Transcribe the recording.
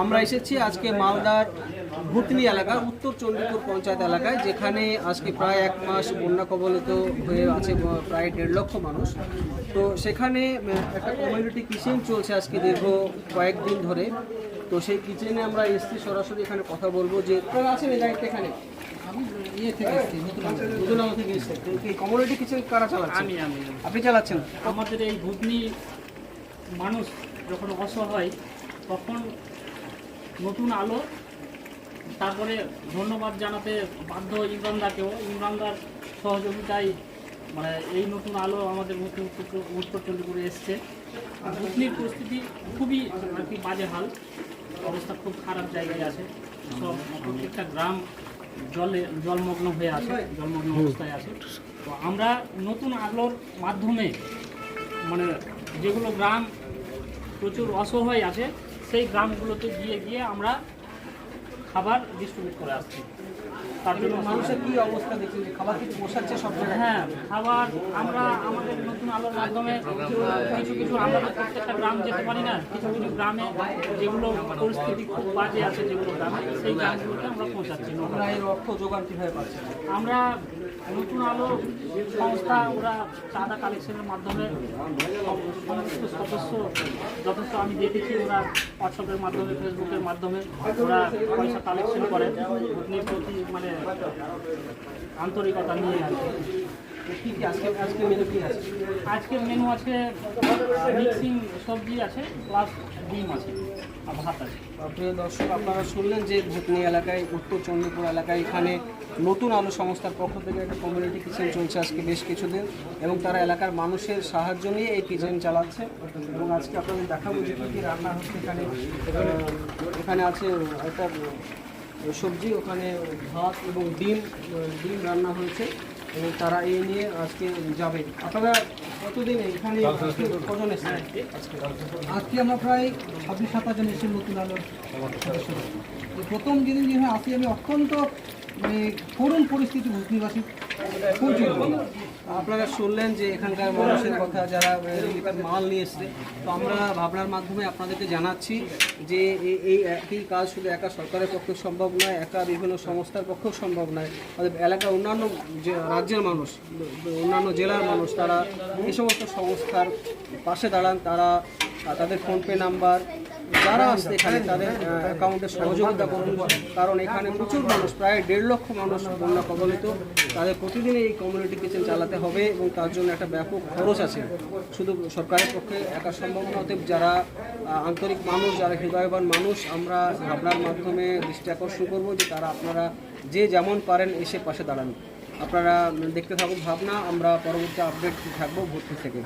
আমরা এসেছি আজকে মালদার ভুতনি এলাকা উত্তর চণ্ডীপুর পঞ্চায়েত এলাকায় যেখানে আজকে প্রায় এক মাস বন্যা কবলিত হয়ে আছে প্রায় দেড় লক্ষ মানুষ। তো সেখানে একটা কমিউনিটি কিচেন চলছে আজকে দীর্ঘ কয়েকদিন ধরে। তো সেই কিচেনে আমরা এসছি সরাসরি এখানে কথা বলব যে আপনারা আছেন এই এখানে? ইয়ে কমিউনিটি কিচেন কারা চালাচ্ছেন আমি আমি। আপনি চালাচ্ছেন? আমাদের এই ভুতনি মানুষ যখন অসহায় তখন নতুন আলো। তারপরে ধন্যবাদ জানাতে বাধ্য ইমরানদাকেও। ইমরানদার সহযোগিতায় মানে এই নতুন আলো আমাদের মধ্যে উত্তর- চণ্ডীপুরে এসছে। ভুতনির পরিস্থিতি খুবই আর কি বাজে হাল। অবস্থা খুব খারাপ জায়গায় আছে। সব প্রত্যেকটা গ্রাম জলে, জলমগ্ন হয়ে আছে, জলমগ্ন অবস্থায় আছে। তো আমরা নতুন আলোর মাধ্যমে মানে যেগুলো গ্রাম প্রচুর অসহায় আছে সেই গ্রামগুলোতে গিয়ে গিয়ে আমরা খাবার ডিস্ট্রিবিউট করে আসছি। তার জন্য মানুষের কী অবস্থা দেখছেন যে খাবার কিছু বসাচ্ছে সব জায়গায়? হ্যাঁ খাবার আমরা আমাদের নতুন আলোর মাধ্যমে কিছু কিছু আমরা প্রত্যেকটা গ্রাম যেতে পারি না। কিছু কিছু গ্রামে যেগুলো পরিস্থিতি খুব বাজে আছে যেগুলো গ্রামে সেই গ্রামগুলোতে আমরা পৌঁছাচ্ছি। আপনারা এর অর্থ যোগান কীভাবে পাচ্ছেন? আমরা নতুন আলো সংস্থা ওরা চাঁদা কালেকশনের মাধ্যমে সমস্ত সদস্য যথেষ্ট আমি দেখেছি, ওরা হোয়াটসঅ্যাপের মাধ্যমে ফেসবুকের মাধ্যমে ওরা পয়সা কালেকশন করে। প্রতি মানে আন্তরিকতা নিয়ে আর আজকে আজকে মেনু কি আছে? মেনু মিক্সিং সবজি আছে প্লাস ডিম আছে আর ভাত আছে। প্রিয় দর্শক আপনারা শুনলেন যে ভুতনি এলাকায় উত্তর চণ্ডীপুর এলাকায় এখানে নতুন আলো সংস্থার পক্ষ থেকে একটা কমিউনিটি কিচেন চলছে আজকে বেশ কিছুদিন এবং তারা এলাকার মানুষের সাহায্য নিয়ে এই কিচেন চালাচ্ছে। এবং আজকে আপনাদের দেখাবো যে কী রান্না হচ্ছে এখানে। এখানে আছে একটা সবজি ওখানে ভাত এবং ডিম ডিম রান্না হয়েছে। এবং তারা এই নিয়ে আজকে যাবে আপনারা কতদিন এখানে কজন এসেছেন? আজকে আমরা প্রায় ছাব্বিশ, সাতাশ জন এসেছি নতুন আলোর প্রথম যেদিন যেখানে আসি আমি অত্যন্ত মানে করুণ পরিস্থিতি ভূমিবাসী পৌঁছে আপনারা শুনলেন যে এখানকার মানুষের কথা, যারা মাল নিয়ে এসছে। তো আমরা ভাবনার মাধ্যমে আপনাদেরকে জানাচ্ছি যে এই- একই কাজ শুধু একা সরকারের পক্ষে সম্ভব নয়, একা বিভিন্ন সংস্থার পক্ষেও সম্ভব নয়। আমাদের এলাকার অন্যান্য রাজ্যের মানুষ, অন্যান্য জেলার মানুষ, তারা এই সমস্ত সংস্থার পাশে দাঁড়ান। তারা, তাদের ফোনপে নাম্বার যারা আসছে এখানে তাদের অ্যাকাউন্টে সহযোগিতা করুন। কারণ এখানে প্রচুর মানুষ, প্রায় দেড় লক্ষ মানুষ বন্যা কবলিত। তাদের প্রতিদিন এই কমিউনিটি কিচেন চালাতে হবে এবং তার জন্য একটা ব্যাপক খরচ আছে। শুধু সরকারের পক্ষে একা সম্ভব অতএব যারা আন্তরিক মানুষ, যারা হৃদয়বান মানুষ, আমরা ভাবনার মাধ্যমে দৃষ্টি আকর্ষণ করব যে তারা আপনারা যে যেমন পারেন এসে পাশে দাঁড়ান। আপনারা দেখতে থাকুন ভাবনা, আমরা পরবর্তী আপডেট থাকব ভর্তি থেকে।